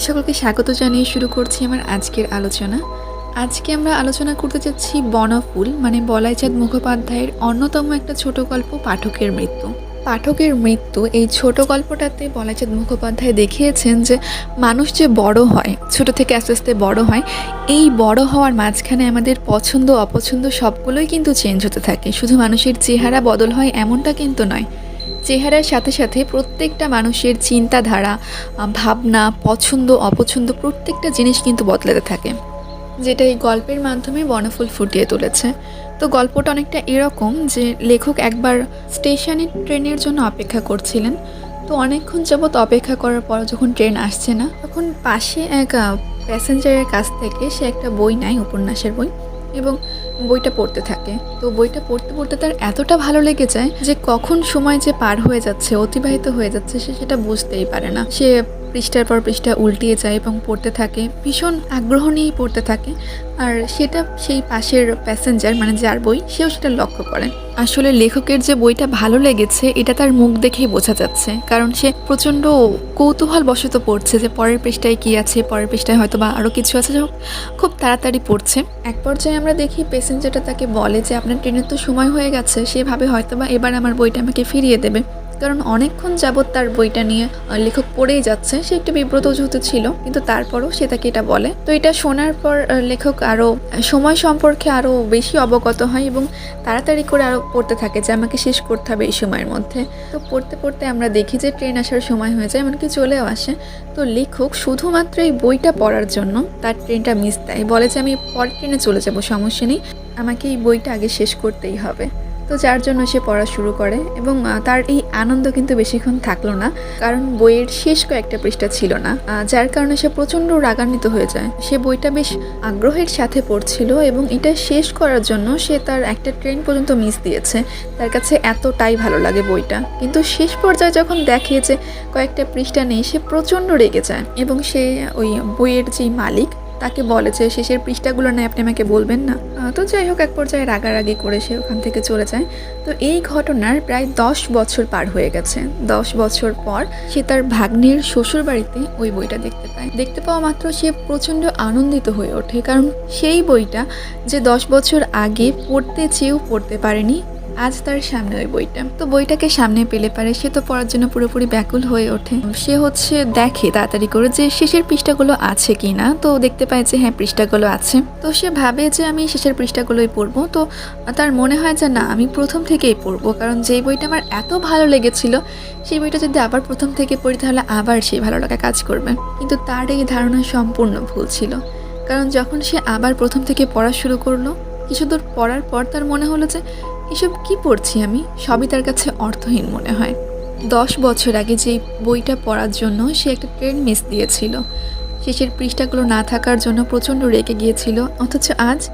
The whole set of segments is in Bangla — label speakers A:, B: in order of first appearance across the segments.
A: সকলকে স্বাগত জানিয়ে শুরু করছি আমার আজকের আলোচনা। আজকে আমরা আলোচনা করতে যাচ্ছি বনফুল মানে বলাইচাঁদ মুখোপাধ্যায়ের অন্যতম একটা ছোট গল্প, পাঠকের মৃত্যু। পাঠকের মৃত্যু, এই ছোট গল্পটাতে বলাইচাঁদ মুখোপাধ্যায় দেখিয়েছেন যে মানুষ যে বড় হয়, ছোট থেকে আস্তে আস্তে বড় হয়, এই বড় হওয়ার মাঝখানে আমাদের পছন্দ, অপছন্দ সবগুলোই কিন্তু চেঞ্জ হতে থাকে। শুধু মানুষের চেহারা বদল হয় এমনটা কিন্তু নয় চেহারার সাথে সাথে প্রত্যেকটা মানুষের চিন্তাধারা ভাবনা, পছন্দ, অপছন্দ প্রত্যেকটা জিনিস কিন্তু বদলাতে থাকে। যেটা এই গল্পের মাধ্যমে বনফুল ফুটিয়ে তুলেছে। তো গল্পটা অনেকটা এরকম যে লেখক একবার স্টেশনে ট্রেনের জন্য অপেক্ষা করছিলেন। তো অনেকক্ষণ যাবৎ অপেক্ষা করার পর যখন ট্রেন আসছে না, তখন পাশে এক প্যাসেঞ্জারের কাছ থেকে সে একটা বই নেয়, উপন্যাসের বই। এবং বইটা পড়তে থাকে। তো বইটা পড়তে পড়তে তার এতটা ভালো লেগে যায় যে কখন সময় যে পার হয়ে যাচ্ছে, অতিবাহিত হয়ে যাচ্ছে, সে সেটা বুঝতেই পারে না। সে পৃষ্ঠার পর পৃষ্ঠা উল্টিয়ে যায় এবং পড়তে থাকে। ভীষণ আগ্রহ নিয়েই পড়তে থাকে। আর সেটা সেই পাশের প্যাসেঞ্জার মানে যার বই সেও সেটা লক্ষ্য করে। আসলে লেখকের যে বইটা ভালো লেগেছে এটা তার মুখ দেখেই বোঝা যাচ্ছে। কারণ সে প্রচণ্ড কৌতূহল বশত পড়ছে যে পরের পৃষ্ঠায় কি আছে পরের পৃষ্ঠায় হয়তো বা আরও কিছু আছে। হোক, খুব তাড়াতাড়ি পড়ছে। এক পর্যায়ে আমরা দেখি প্যাসেঞ্জারটা তাকে বলে যে আপনার ট্রেনের তো সময় হয়ে গেছে। সেভাবে হয়তো বা এবার আমার বইটা আমাকে ফিরিয়ে দেবে। কারণ অনেকক্ষণ যাবৎ তার বইটা নিয়ে লেখক পড়েই যাচ্ছে। সে একটু বিব্রত যেহেতু ছিল, কিন্তু তারপরও সে তাকে এটা বলে। তো এটা শোনার পর লেখক আরও সময় সম্পর্কে আরও বেশি অবগত হয় এবং তাড়াতাড়ি করে আরও পড়তে থাকে যে আমাকে শেষ করতে হবে এই সময়ের মধ্যে। তো পড়তে পড়তে আমরা দেখি যে ট্রেন আসার সময় হয়ে যায়, এমনকি চলেও আসে। তো লেখক শুধুমাত্র এই বইটা পড়ার জন্য তার ট্রেনটা মিস দেয়। বলে যে আমি পরের ট্রেনে চলে যাব, সমস্যা নেই। আমাকে এই বইটা আগে শেষ করতেই হবে। তো যার জন্য সে পড়া শুরু করে এবং তার এই আনন্দ কিন্তু বেশিক্ষণ থাকল না, কারণ বইয়ের শেষ কয়েকটা পৃষ্ঠা ছিল না। যার কারণে সে প্রচণ্ড রাগান্বিত হয়ে যায়। সে বইটা বেশ আগ্রহের সাথে পড়ছিল এবং এটা শেষ করার জন্য সে তার একটা ট্রেন পর্যন্ত মিস দিয়েছে। তার কাছে এতটাই ভালো লাগে বইটা। কিন্তু শেষ পর্যায়ে যখন দেখে যে কয়েকটা পৃষ্ঠা নেই, সে প্রচণ্ড রেগে যায় এবং সে ওই বইয়ের যেই মালিক তাকে বলে যে শেষের পৃষ্ঠাগুলো নয়, আপনি আমাকে বলবেন না। তো যাই হোক, এক পর্যায়ে রাগারাগি করে সে ওখান থেকে চলে যায়। তো এই ঘটনার প্রায় দশ বছর পার হয়ে গেছে। দশ বছর পর সে তার ভাগ্নের শ্বশুর বাড়িতে ওই বইটা দেখতে পায়। দেখতে পাওয়া মাত্র সে প্রচণ্ড আনন্দিত হয়ে ওঠে, কারণ সেই বইটা যে দশ বছর আগে পড়তে চেয়েও পড়তে পারেনি আজ তার সামনে ওই বইটা। তো বইটাকে সামনে পেলে পারে সে তো পড়ার জন্য পুরোপুরি ব্যাকুল হয়ে ওঠে। সে হচ্ছে দেখে তাড়াতাড়ি করে যে শেষের পৃষ্ঠাগুলো আছে কি না তো দেখতে পায় যে হ্যাঁ পৃষ্ঠাগুলো আছে। তো সে ভাবে যে আমি শেষের পৃষ্ঠাগুলোই পড়ব। তো তার মনে হয় যে না, আমি প্রথম থেকেই পড়ব। কারণ যেই বইটা আমার এত ভালো লেগেছিল, সেই বইটা যদি আবার প্রথম থেকে পড়ি, তাহলে আবার সেই ভালো লাগা কাজ করবে। কিন্তু তার এই ধারণা সম্পূর্ণ ভুল ছিল। কারণ যখন সে আবার প্রথম থেকে পড়া শুরু করল কিছু দূর পড়ার পর তার মনে হলো যে এসব কি পড়ছি আমি? সবই তার কাছে অর্থহীন মনে হয়। দশ বছর আগে যে বইটা পড়ার জন্য সে একটা ট্রেন মিস দিয়েছিল। শেষের পৃষ্ঠাগুলো না থাকার জন্য প্রচণ্ড রেগে গিয়েছিল, অথচ আজ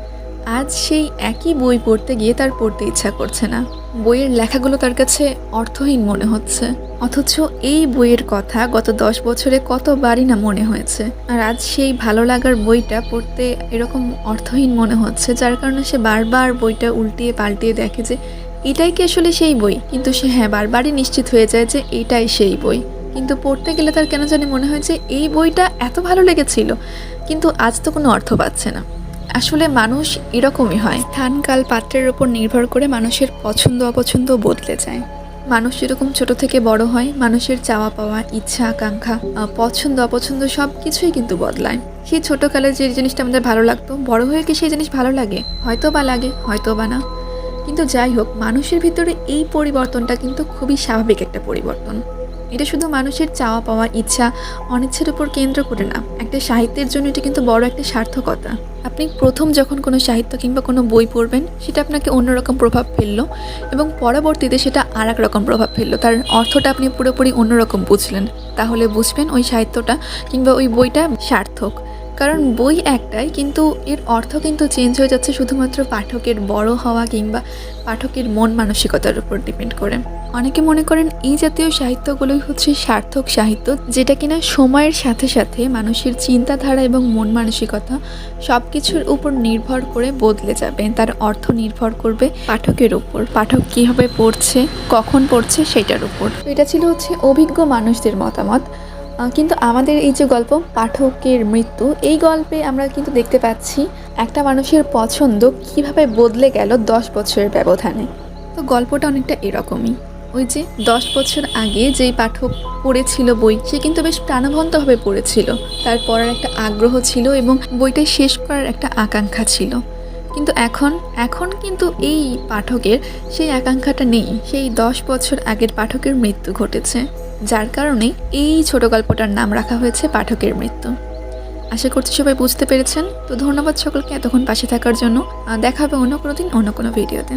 A: আজ সেই একই বই পড়তে গিয়ে তার পড়তে ইচ্ছা করছে না। বইয়ের লেখাগুলো তার কাছে অর্থহীন মনে হচ্ছে। অথচ এই বইয়ের কথা গত দশ বছরে কতবারই না মনে হয়েছে। আর আজ সেই ভালো লাগার বইটা পড়তে এরকম অর্থহীন মনে হচ্ছে, যার কারণে সে বারবার বইটা উল্টিয়ে পাল্টিয়ে দেখে যে এটাই কি আসলে সেই বই? কিন্তু সে হ্যাঁ বারবারই নিশ্চিত হয়ে যায় যে এটাই সেই বই। কিন্তু পড়তে গেলে তার কেন জানি মনে হয় যে এই বইটা এত ভালো লেগেছিল। কিন্তু আজ তো কোনো অর্থ পাচ্ছে না। আসলে মানুষ এরকমই হয়। স্থান কাল পাত্রের উপর নির্ভর করে মানুষের পছন্দ অপছন্দ বদলে যায়। মানুষ যেরকম ছোট থেকে বড় হয় মানুষের চাওয়া পাওয়া ইচ্ছা আকাঙ্ক্ষা পছন্দ অপছন্দ সব কিছুই কিন্তু বদলায়। সেই ছোটকালে যে জিনিসটা আমাদের ভালো লাগতো বড় হয়ে কি সেই জিনিস ভালো লাগে? হয়তো বা লাগে হয়তো বা না। কিন্তু যাই হোক মানুষের ভিতরে এই পরিবর্তনটা কিন্তু খুবই স্বাভাবিক একটা পরিবর্তন। এটা শুধু মানুষের চাওয়া পাওয়া ইচ্ছা, অনিচ্ছার উপর কেন্দ্র করে না। একটা সাহিত্যের জন্য এটা কিন্তু বড় একটা সার্থকতা। আপনি প্রথম যখন কোনো সাহিত্য কিংবা কোনো বই পড়বেন, সেটা আপনাকে অন্যরকম প্রভাব ফেলল এবং পরবর্তীতে সেটা আর রকম প্রভাব ফেলল। তার অর্থটা আপনি পুরোপুরি অন্যরকম বুঝলেন। তাহলে বুঝবেন ওই সাহিত্যটা কিংবা ওই বইটা সার্থক। কারণ বই একটাই, কিন্তু এর অর্থ কিন্তু চেঞ্জ হয়ে যাচ্ছে শুধুমাত্র পাঠকের বড় হওয়া কিংবা পাঠকের মন মানসিকতার উপর ডিপেন্ড করে। অনেকে মনে করেন এই জাতীয় সাহিত্যগুলোই হচ্ছে সার্থক সাহিত্য, যেটা কিনা সময়ের সাথে সাথে মানুষের চিন্তাধারা এবং মন মানসিকতা সব কিছুর উপর নির্ভর করে বদলে যাবে। তার অর্থ নির্ভর করবে পাঠকের উপর। পাঠক কীভাবে পড়ছে, কখন পড়ছে, সেটার উপর। এটা ছিল হচ্ছে অভিজ্ঞ মানুষদের মতামত। কিন্তু আমাদের এই যে গল্প, পাঠকের মৃত্যু, এই গল্পে আমরা কিন্তু দেখতে পাচ্ছি একটা মানুষের পছন্দ কীভাবে বদলে গেল দশ বছরের ব্যবধানে। তো গল্পটা অনেকটা এরকমই। ওই যে দশ বছর আগে যেই পাঠক পড়েছিল বই, সে কিন্তু বেশ প্রাণবন্তভাবে পড়েছিল। তার পড়ার একটা আগ্রহ ছিল এবং বইটা শেষ করার একটা আকাঙ্ক্ষা ছিল। কিন্তু এখন এখন কিন্তু এই পাঠকের সেই আকাঙ্ক্ষাটা নেই। সেই দশ বছর আগের পাঠকের মৃত্যু ঘটেছে। যার কারণে এই ছোট গল্পটার নাম রাখা হয়েছে পাঠকের মৃত্যু। আশা করছি সবাই বুঝতে পেরেছেন। তো ধন্যবাদ সকলকে এতক্ষণ পাশে থাকার জন্য। দেখা হবে অন্য কোনো দিন, অন্য কোনো ভিডিওতে।